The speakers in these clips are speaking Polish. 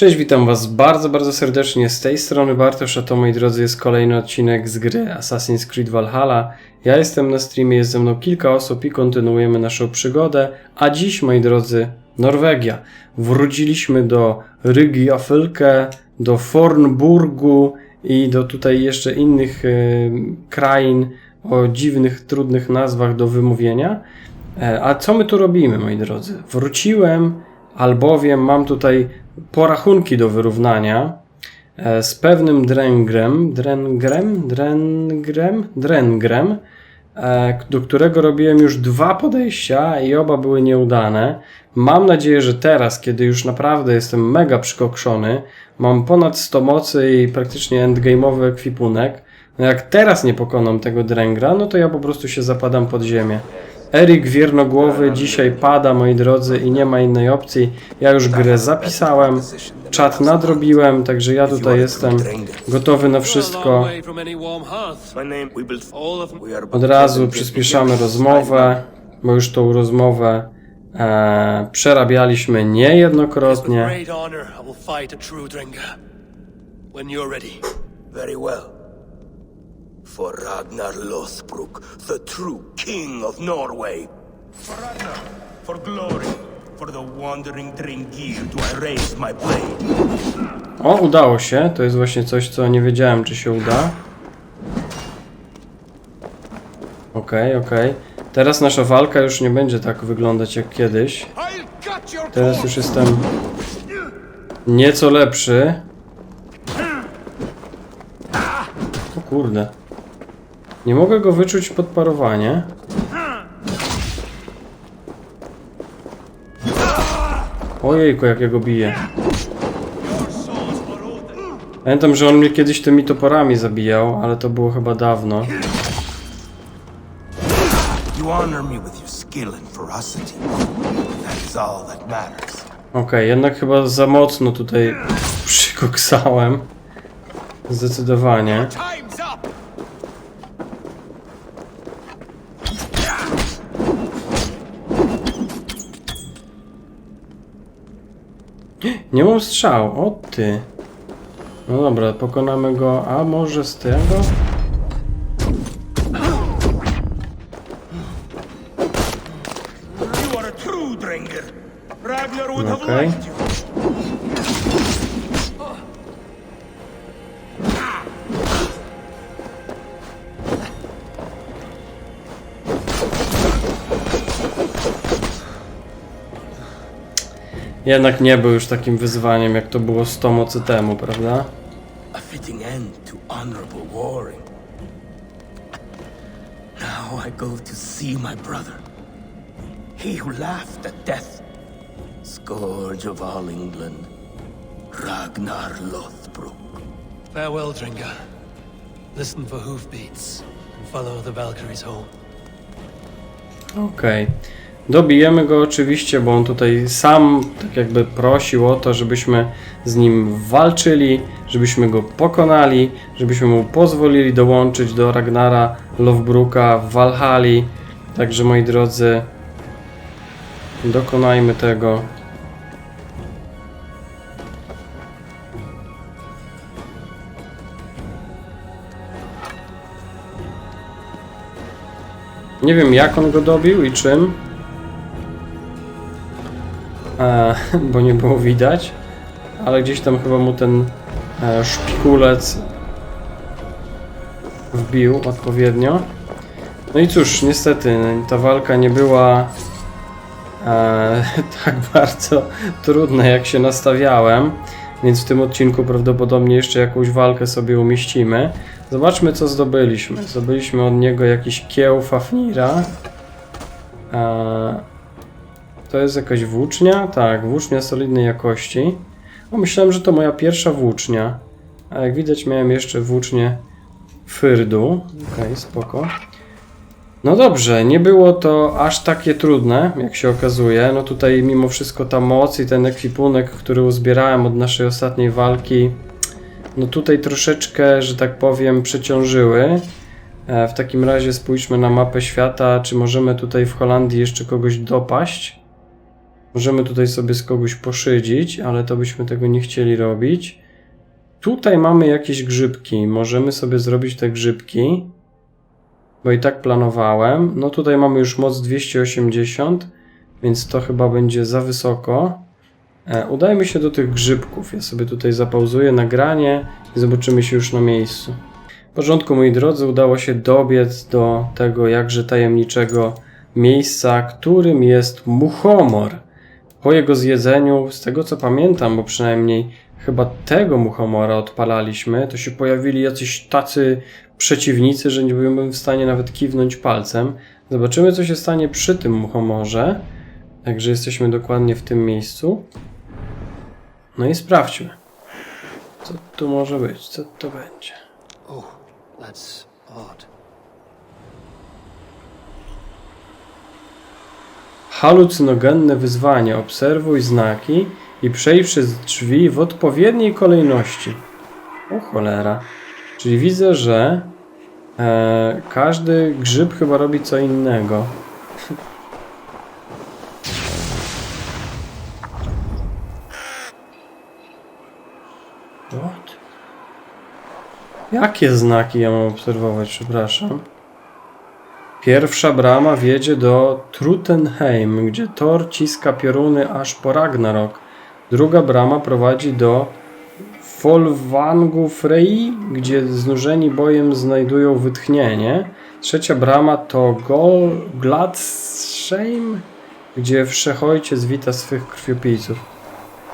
Cześć, witam Was bardzo, bardzo serdecznie. Z tej strony Bartosz, a to moi drodzy jest kolejny odcinek z gry Assassin's Creed Valhalla. Ja jestem na streamie, jest ze mną kilka osób i kontynuujemy naszą przygodę. A dziś, moi drodzy, Norwegia. Wróciliśmy do Rygi Afylke, do Fornburgu i do tutaj jeszcze innych y, krain o dziwnych, trudnych nazwach do wymówienia. E, A co my tu robimy, moi drodzy? Wróciłem, albowiem mam tutaj porachunki do wyrównania e, z pewnym Drengrem, Drengrem, Drengrem, Drengrem, e, do którego robiłem już dwa podejścia i oba były nieudane. Mam nadzieję, że teraz, kiedy już naprawdę jestem mega przykokszony, mam ponad 100 mocy i praktycznie endgame'owy ekwipunek, no jak teraz nie pokonam tego Drengra, no to ja po prostu się zapadam pod ziemię. Erik Wiernogłowy dzisiaj pada, moi drodzy, i nie ma innej opcji. Ja już grę zapisałem, czat nadrobiłem, także ja tutaj jestem gotowy na wszystko. Od razu przyspieszamy rozmowę, bo już tą rozmowę e, przerabialiśmy niejednokrotnie. When you're ready. Very well. For Ragnar Lothbrok, the true king of Norway. For Ragnar, for glory, for the wandering Dringir do I raise my blade. O, udało się. To jest właśnie coś, co nie wiedziałem, czy się uda. Okej, okej. Teraz nasza walka już nie będzie tak wyglądać jak kiedyś. Teraz już jestem nieco lepszy. O kurde. Nie mogę go wyczuć pod parowanie. Ojejku, jak ja go biję. Pamiętam, że on mnie kiedyś tymi toporami zabijał, ale to było chyba dawno. Okej, jednak chyba za mocno tutaj przykoksałem. Zdecydowanie. Nie mam strzał, o ty. No dobra, pokonamy go, a może z tego? Have Okay. Jednak nie był już takim wyzwaniem, jak to było 100 mocy temu, prawda? A fitting end to honorable warring. Now I go to see my brother. He who laughed at death. Scourge of all England. Ragnar Lothbrok. Farewell, Drenga. Listen for hoofbeats and follow the Valkyries home. Okej. Dobijemy go oczywiście, bo on tutaj sam tak jakby prosił o to, żebyśmy z nim walczyli, żebyśmy go pokonali, żebyśmy mu pozwolili dołączyć do Ragnara Lovebruka w. Także moi drodzy, dokonajmy tego. Nie wiem jak on go dobił i czym. E, bo nie było widać. Ale gdzieś tam chyba mu ten e, szpikulec wbił odpowiednio. No i cóż, niestety ta walka nie była e, tak bardzo trudna jak się nastawiałem. Więc w tym odcinku prawdopodobnie jeszcze jakąś walkę sobie umieścimy. Zobaczmy co zdobyliśmy. Zdobyliśmy od niego jakiś kieł Fafnira. To jest jakaś włócznia? Tak, włócznia solidnej jakości. O, myślałem, że to moja pierwsza włócznia. A jak widać miałem jeszcze włócznię Fyrdu. Okej, spoko. No dobrze, nie było to aż takie trudne, jak się okazuje. No tutaj mimo wszystko ta moc i ten ekwipunek, który uzbierałem od naszej ostatniej walki, no tutaj troszeczkę, że tak powiem, przeciążyły. E, W takim razie spójrzmy na mapę świata, czy możemy tutaj w Holandii jeszcze kogoś dopaść. Możemy tutaj sobie z kogoś poszydzić, ale to byśmy tego nie chcieli robić. Tutaj mamy jakieś grzybki. Możemy sobie zrobić te grzybki. Bo i tak planowałem. No tutaj mamy już moc 280, więc to chyba będzie za wysoko. E, udajmy się do tych grzybków. Ja sobie tutaj zapauzuję nagranie i zobaczymy się już na miejscu. W porządku, moi drodzy, udało się dobiec do tego jakże tajemniczego miejsca, którym jest muchomor. Po jego zjedzeniu, z tego co pamiętam, bo przynajmniej chyba tego muchomora odpalaliśmy, to się pojawili jacyś tacy przeciwnicy, że nie byłem w stanie nawet kiwnąć palcem. Zobaczymy, co się stanie przy tym muchomorze. Także jesteśmy dokładnie w tym miejscu. No i sprawdźmy. Co tu może być? Co to będzie? Oh, that's odd. Halucynogenne wyzwanie. Obserwuj znaki i przejdź przez drzwi w odpowiedniej kolejności. O cholera. Czyli widzę, że e, każdy grzyb chyba robi co innego. What? Jakie znaki ja mam obserwować, przepraszam? Pierwsza brama wiedzie do Trutenheim, gdzie Thor ciska pioruny aż po Ragnarok. Druga brama prowadzi do Folwangu Frey, gdzie znużeni bojem znajdują wytchnienie. Trzecia brama to Gol Gladsheim, gdzie wszechojciec wita swych krwiopijców.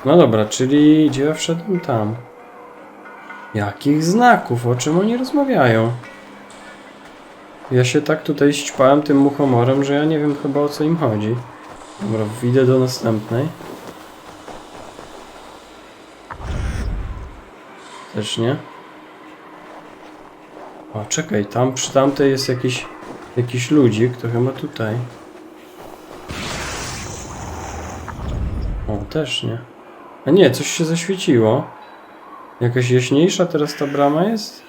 No dobra, czyli gdzie ja wszedłem tam? Jakich znaków? O czym oni rozmawiają? Ja się tak tutaj ścipałem tym muchomorem, że ja nie wiem chyba o co im chodzi. Dobra, idę do następnej. Też nie. O, czekaj, tam przy tamtej jest jakiś, jakiś ludzik, to chyba tutaj. O, też nie. A nie, coś się zaświeciło. Jakaś jaśniejsza teraz ta brama jest?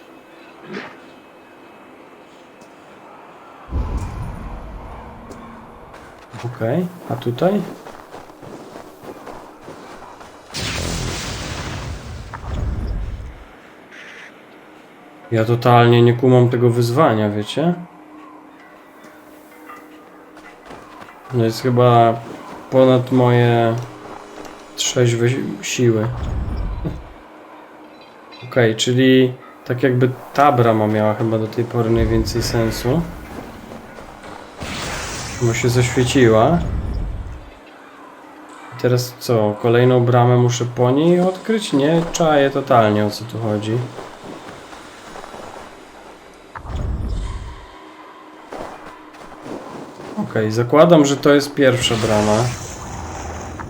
Okej, a tutaj? Ja totalnie nie kumam tego wyzwania, wiecie? No jest chyba ponad moje trzeźwe siły. Okej, czyli tak jakby ta brama miała chyba do tej pory najwięcej sensu. Bo się zaświeciła. Teraz co? Kolejną bramę muszę po niej odkryć? Nie, czaję totalnie o co tu chodzi. Okej, zakładam, że to jest pierwsza brama.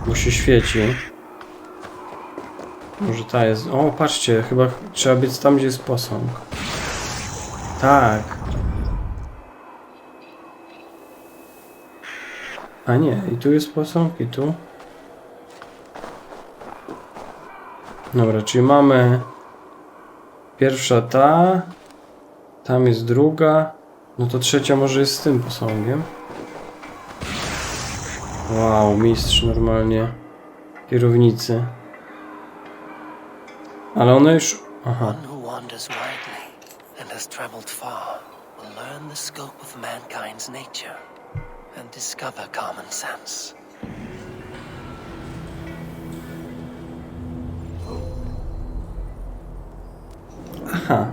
Bo się świeci. Może ta jest... O, patrzcie, chyba trzeba biec tam, gdzie jest posąg. Tak. A nie, i tu jest posąg, i tu. Dobra, czyli mamy pierwsza ta, tam jest druga, no to trzecia może jest z tym posągiem. Wow, mistrz normalnie kierownicy. Ale one już... Aha. And discover common sense. Aha.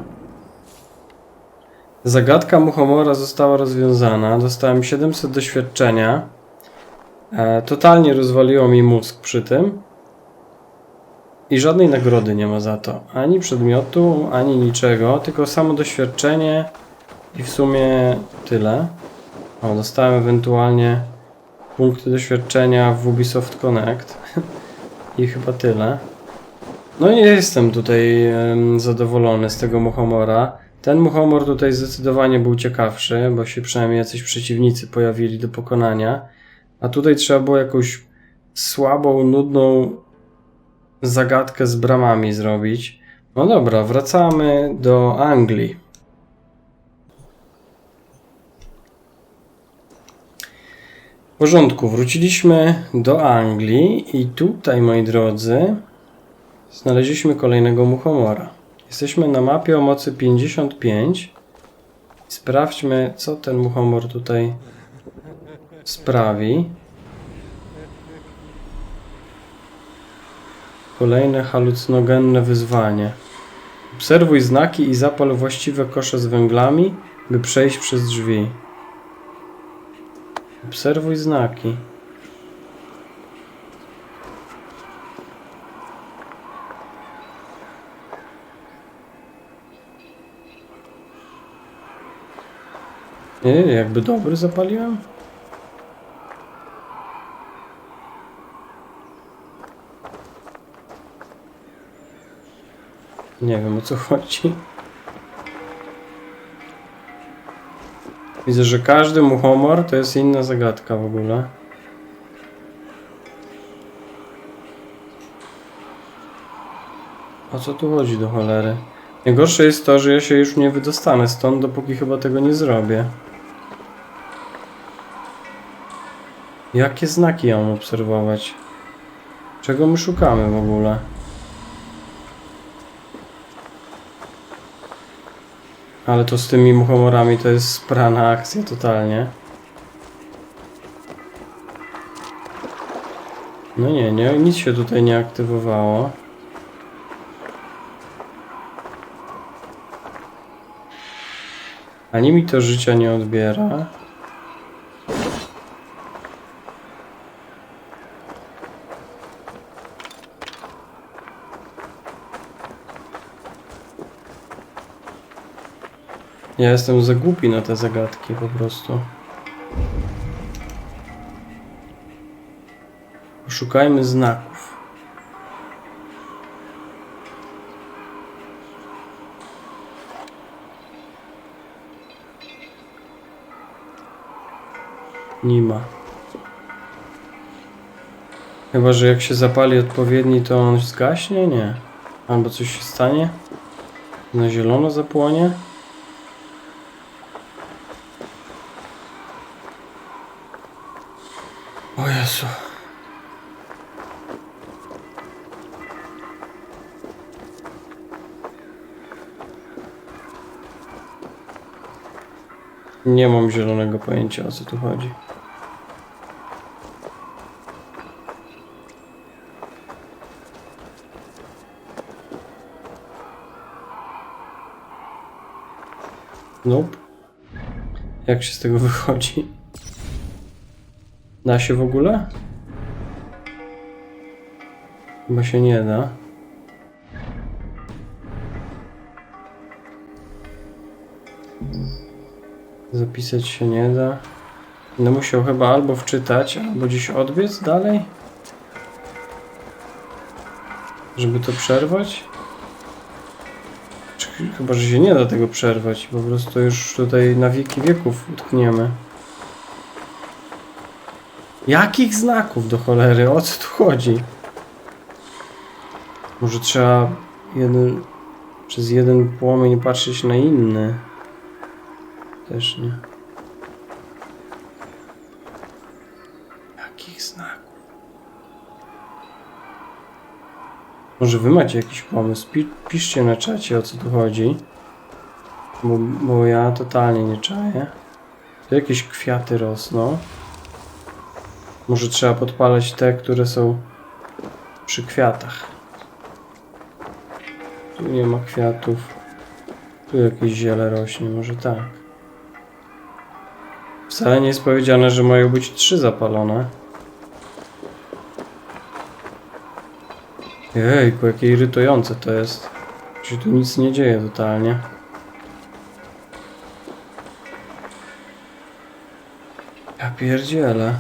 Zagadka Muchomora została rozwiązana. Dostałem 700 doświadczenia. E, totalnie rozwaliło mi mózg przy tym. I żadnej nagrody nie ma za to. Ani przedmiotu, ani niczego. Tylko samo doświadczenie i w sumie tyle. O, dostałem ewentualnie punkty doświadczenia w Ubisoft Connect. I chyba tyle. No nie jestem tutaj zadowolony z tego Muchomora. Ten Muchomor tutaj zdecydowanie był ciekawszy, bo się przynajmniej jacyś przeciwnicy pojawili do pokonania. A tutaj trzeba było jakąś słabą, nudną zagadkę z bramami zrobić. No dobra, wracamy do Anglii. W porządku, wróciliśmy do Anglii i tutaj, moi drodzy, znaleźliśmy kolejnego muchomora. Jesteśmy na mapie o mocy 55. Sprawdźmy, co ten muchomor tutaj sprawi. Kolejne halucynogenne wyzwanie. Obserwuj znaki i zapal właściwe kosze z węglami, by przejść przez drzwi. Obserwuj znaki. Nie, jakby dobry zapaliłem? Nie wiem o co chodzi. Widzę, że każdy muchomor to jest inna zagadka w ogóle. O co tu chodzi do cholery? Najgorsze jest to, że ja się już nie wydostanę stąd, dopóki chyba tego nie zrobię. Jakie znaki ja mam obserwować? Czego my szukamy w ogóle? Ale to z tymi muchomorami to jest sprana akcja totalnie. No nie, nie, nic się tutaj nie aktywowało. Ani mi to życia nie odbiera. Ja jestem za głupi na te zagadki po prostu. Poszukajmy znaków. Nie ma. Chyba, że jak się zapali odpowiedni, to on zgaśnie? Nie. Albo coś się stanie? Na zielono zapłonie? Nie mam zielonego pojęcia o co tu chodzi. Nope. Jak się z tego wychodzi? Da się w ogóle? Chyba się nie da. Zapisać się nie da. Będę musiał chyba albo wczytać, albo gdzieś odbiec dalej. Żeby to przerwać. Czy, chyba, że się nie da tego przerwać. Po prostu już tutaj na wieki wieków utkniemy. Jakich znaków do cholery? O co tu chodzi? Może trzeba jeden, przez jeden płomień patrzeć na inny. Też nie. Jakich znaków? Może wy macie jakiś pomysł? Pi piszcie na czacie o co tu chodzi. Bo, bo ja totalnie nie czaję. Tu jakieś kwiaty rosną. Może trzeba podpalać te, które są przy kwiatach. Tu nie ma kwiatów. Tu jakieś ziele rośnie, może tak. Wcale nie jest powiedziane, że mają być trzy zapalone. Jejku, jakie irytujące to jest. Że tu nic nie dzieje totalnie. Ja pierdzielę.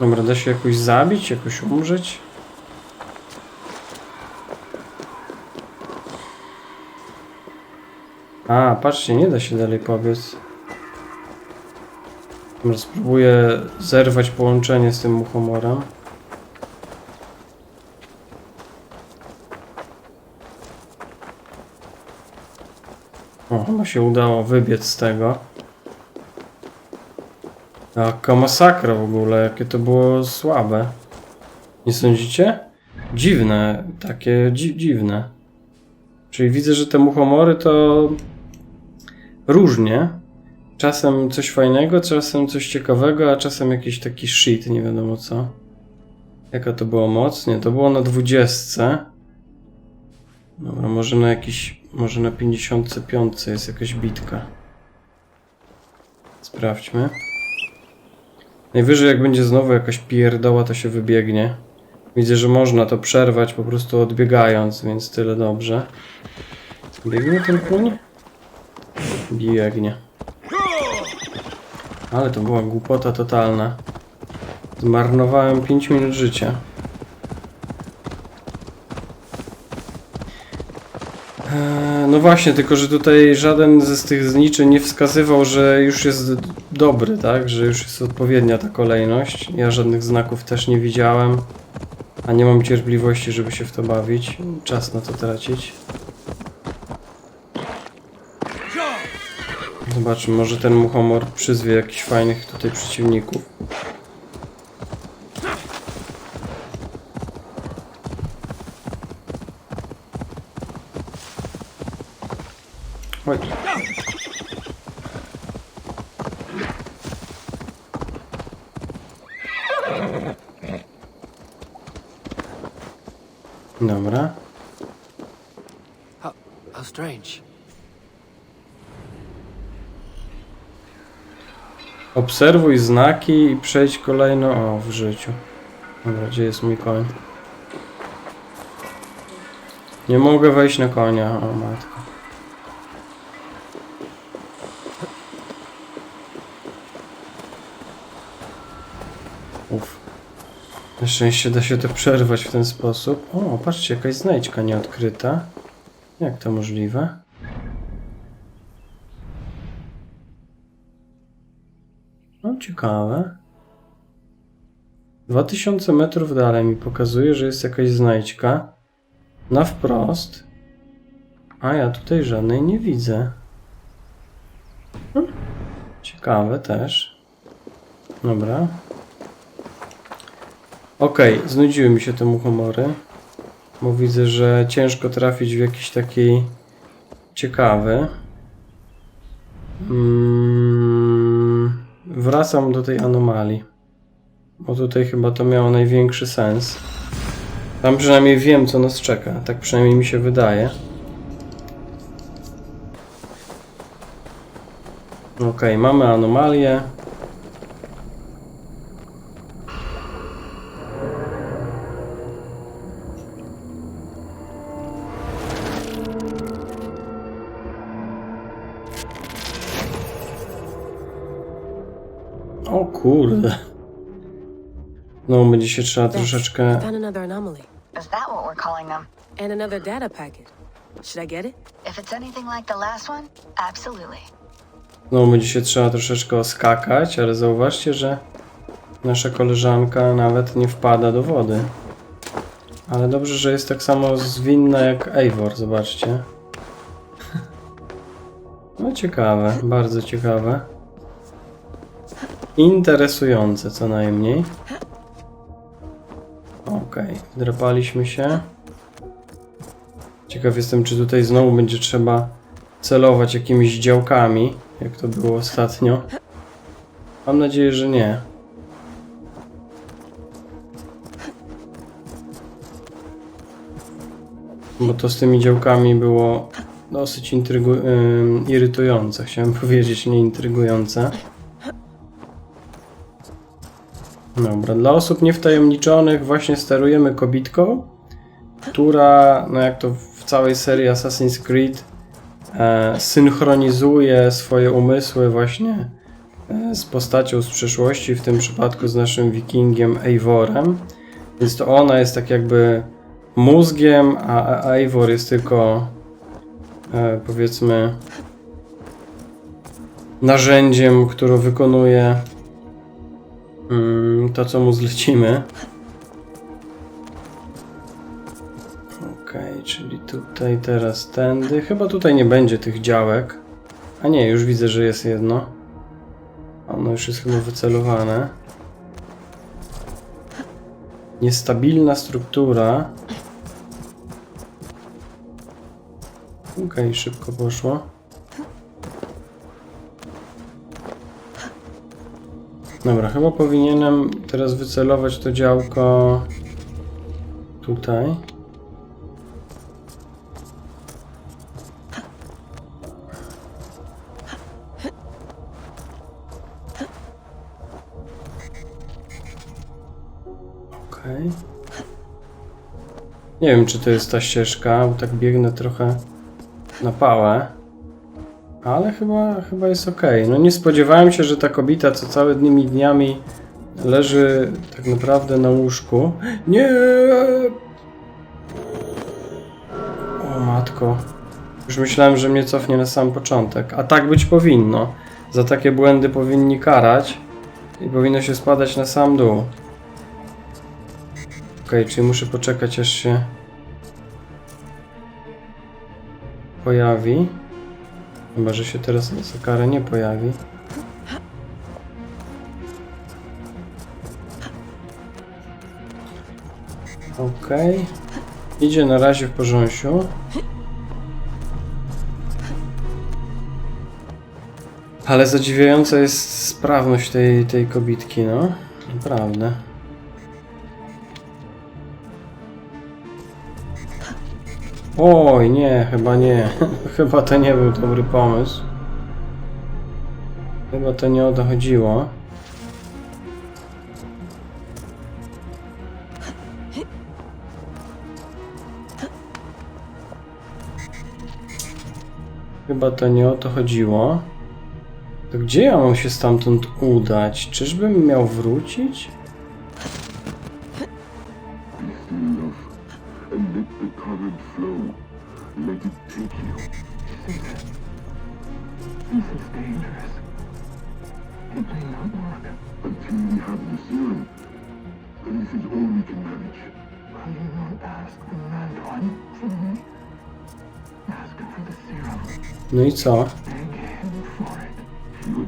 Dobra, da się jakoś zabić, jakoś umrzeć? A, patrzcie, nie da się dalej pobiec. Spróbuję zerwać połączenie z tym muchomorem. O, chyba się udało wybiec z tego. Jaka masakra w ogóle, jakie to było słabe. Nie sądzicie? Dziwne, takie dzi dziwne. Czyli widzę, że te muchomory to różnie. Czasem coś fajnego, czasem coś ciekawego, a czasem jakiś taki shit, nie wiadomo co. Jaka to było moc? Nie, to było na 20. Dobra, może na jakiś, może na 55 jest jakaś bitka. Sprawdźmy. Najwyżej jak będzie znowu jakaś pierdoła, to się wybiegnie. Widzę, że można to przerwać po prostu odbiegając, więc tyle dobrze. Biegnie ten kuń? Biegnie. Ale to była głupota totalna. Zmarnowałem 5 minut życia. Eee, No właśnie, tylko że tutaj żaden ze z tych zniczy nie wskazywał, że już jest dobry, tak? Że już jest odpowiednia ta kolejność. Ja żadnych znaków też nie widziałem. A nie mam cierpliwości, żeby się w to bawić. Czas na to tracić. Zobaczmy, może ten muchomor przyzwie jakichś fajnych tutaj przeciwników. Dobra. Obserwuj znaki i przejdź kolejno o w życiu. Dobra, gdzie jest mój koń? Nie mogę wejść na konia, o matko. Uf. Na szczęście da się to przerwać w ten sposób. O, patrzcie, jakaś znajdźka nieodkryta. Jak to możliwe? Ciekawe. 2000 metrów dalej mi pokazuje, że jest jakaś znajdźka. Na wprost. A ja tutaj żadnej nie widzę. Hmm. Ciekawe też. Dobra. Okej, znudziły mi się te muchomory. Bo widzę, że ciężko trafić w jakiś taki ciekawy. Mm, wracam do tej anomalii. Bo tutaj chyba to miało największy sens. Tam przynajmniej wiem, co nas czeka. Tak przynajmniej mi się wydaje. Okej, mamy anomalię. No, będzie się trzeba troszeczkę... Found another anomaly Is that what we're calling them? and another data packet. Should I get it? If it's anything like the last one, absolutely. No, będzie się trzeba troszeczkę oskakać, ale zauważcie, że nasza koleżanka nawet nie wpada do wody. Ale dobrze, że jest tak samo zwinna jak Eivor, zobaczcie. No ciekawe, bardzo ciekawe. Interesujące co najmniej. Okej, drapaliśmy się. Ciekaw jestem, czy tutaj znowu będzie trzeba celować jakimiś działkami, jak to było ostatnio. Mam nadzieję, że nie. Bo to z tymi działkami było dosyć intrygu- ym, irytujące, chciałem powiedzieć, nie intrygujące. Dobra, dla osób niewtajemniczonych właśnie sterujemy kobitką, która, no jak to w całej serii Assassin's Creed, e, synchronizuje swoje umysły właśnie e, z postacią z przeszłości, w tym przypadku z naszym wikingiem Eivorem. Więc to ona jest tak jakby mózgiem, a Eivor jest tylko e, powiedzmy narzędziem, które wykonuje mm, to, co mu zlecimy. Okej, czyli tutaj teraz tędy. Chyba tutaj nie będzie tych działek. A nie, już widzę, że jest jedno. Ono już jest chyba wycelowane. Niestabilna struktura. Okej, szybko poszło. Dobra, chyba powinienem teraz wycelować to działko tutaj. Nie wiem, czy to jest ta ścieżka, bo tak biegnę trochę na pałę. Ale chyba, chyba jest ok. No nie spodziewałem się, że ta kobieta, co całymi dniami leży tak naprawdę na łóżku. Nie! O matko. Już myślałem, że mnie cofnie na sam początek. A tak być powinno. Za takie błędy powinni karać i powinno się spadać na sam dół. Okej, czyli muszę poczekać aż się pojawi. Chyba, że się teraz za karę nie pojawi. Okej. Idzie na razie w porządku. Ale zadziwiająca jest sprawność tej, tej kobitki, no. Naprawdę. Oj, nie, chyba nie. chyba to nie był dobry pomysł. Chyba to nie o to chodziło. Chyba to nie o to chodziło. To gdzie ja mam się stamtąd udać? Czyżbym miał wrócić? Co?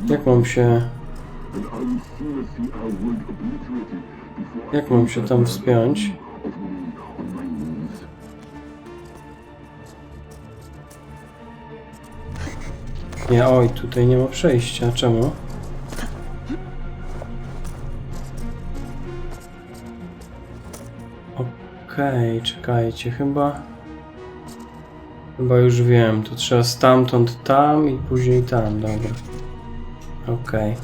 Jak mam się... Jak mam się tam wspiąć? Nie, oj, tutaj nie ma przejścia. Czemu? Okej, czekajcie, chyba... Chyba już wiem, to trzeba stamtąd tam i później tam, dobra. Okej.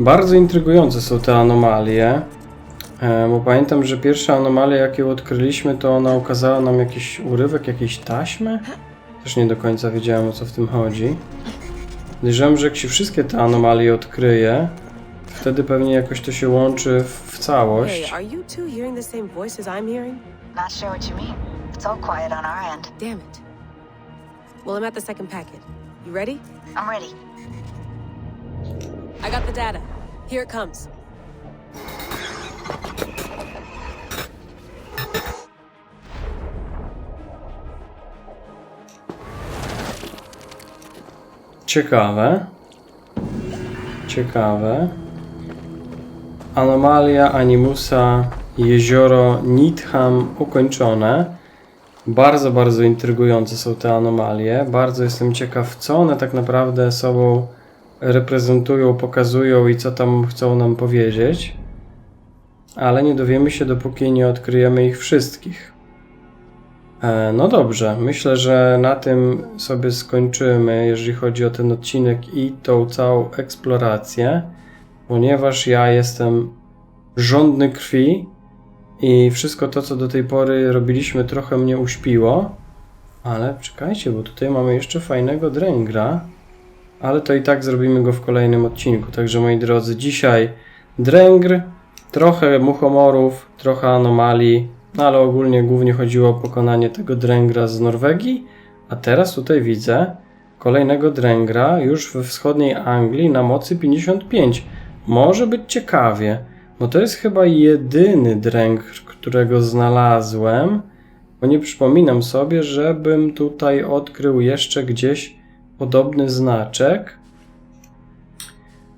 Bardzo intrygujące są te anomalie. E, bo pamiętam, że pierwsza anomalia, jaką odkryliśmy, to ona ukazała nam jakiś urywek, jakiejś taśmy. Też nie do końca wiedziałem o co w tym chodzi. Podejrzewam, że jak się wszystkie te anomalie odkryje, wtedy pewnie jakoś to się łączy w, w Hey, całość. are you two hearing the same voices I'm hearing? Not sure what you mean. It's all quiet on our end. Damn it. Well, I'm at the second packet. You ready? I'm ready. I got the data. Here it comes. Ciekawe. Ciekawe. Anomalia Animusa Jezioro Nitham ukończone. Bardzo, bardzo intrygujące są te anomalie. Bardzo jestem ciekaw, co one tak naprawdę sobą reprezentują, pokazują i co tam chcą nam powiedzieć. Ale nie dowiemy się, dopóki nie odkryjemy ich wszystkich. E, No dobrze, myślę, że na tym sobie skończymy, jeżeli chodzi o ten odcinek i tą całą eksplorację, ponieważ ja jestem żądny krwi i wszystko to, co do tej pory robiliśmy, trochę mnie uśpiło. Ale czekajcie, bo tutaj mamy jeszcze fajnego dręgra, ale to i tak zrobimy go w kolejnym odcinku. Także moi drodzy, dzisiaj dręgr, trochę muchomorów, trochę anomalii, no ale ogólnie głównie chodziło o pokonanie tego dręgra z Norwegii, a teraz tutaj widzę kolejnego dręgra już we wschodniej Anglii na mocy 55. Może być ciekawie, bo to jest chyba jedyny dręgr, którego znalazłem, bo nie przypominam sobie, żebym tutaj odkrył jeszcze gdzieś podobny znaczek.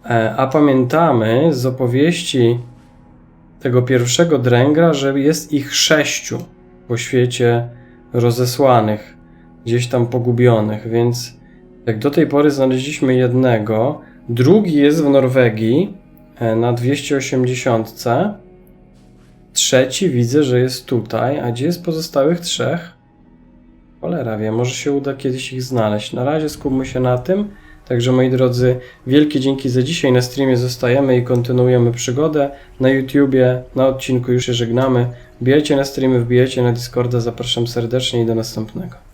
E, A pamiętamy z opowieści tego pierwszego dręgra, że jest ich sześciu po świecie rozesłanych, gdzieś tam pogubionych, więc jak do tej pory znaleźliśmy jednego, drugi jest w Norwegii na 280. Trzeci widzę, że jest tutaj, a gdzie jest pozostałych trzech? Cholera wie, może się uda kiedyś ich znaleźć. Na razie skupmy się na tym. Także moi drodzy, wielkie dzięki za dzisiaj. Na streamie zostajemy i kontynuujemy przygodę. Na YouTubie, na odcinku już się żegnamy. Wbijajcie na streamy, wbijajcie na Discorda. Zapraszam serdecznie i do następnego.